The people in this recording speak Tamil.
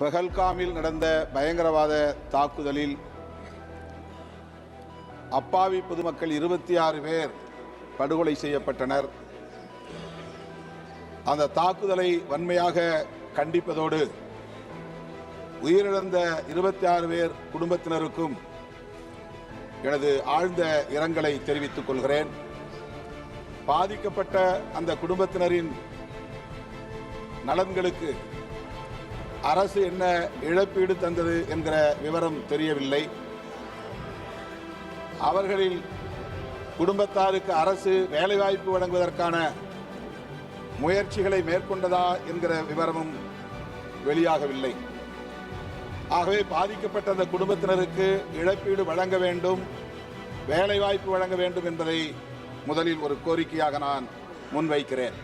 பெஹல்காமில் நடந்த பயங்கரவாத தாக்குதலில் அப்பாவி பொதுமக்கள் இருபத்தி ஆறு பேர் படுகொலை செய்யப்பட்டனர். அந்த தாக்குதலை வன்மையாக கண்டிப்பதோடு உயிரிழந்த இருபத்தி ஆறு பேர் குடும்பத்தினருக்கும் எனது ஆழ்ந்த இரங்கலை தெரிவித்துக் கொள்கிறேன். பாதிக்கப்பட்ட அந்த குடும்பத்தினரின் நலன்களுக்கு அரசு என்ன இழப்பீடு தந்தது என்கிற விவரம் தெரியவில்லை. அவர்களில் குடும்பத்தாருக்கு அரசு வேலைவாய்ப்பு வழங்குவதற்கான முயற்சிகளை மேற்கொண்டதா என்கிற விவரமும் வெளியாகவில்லை. ஆகவே பாதிக்கப்பட்ட அந்த குடும்பத்தினருக்கு இழப்பீடு வழங்க வேண்டும் வேலைவாய்ப்பு வழங்க வேண்டும் என்பதை முதலில் ஒரு கோரிக்கையாக நான் முன்வைக்கிறேன்.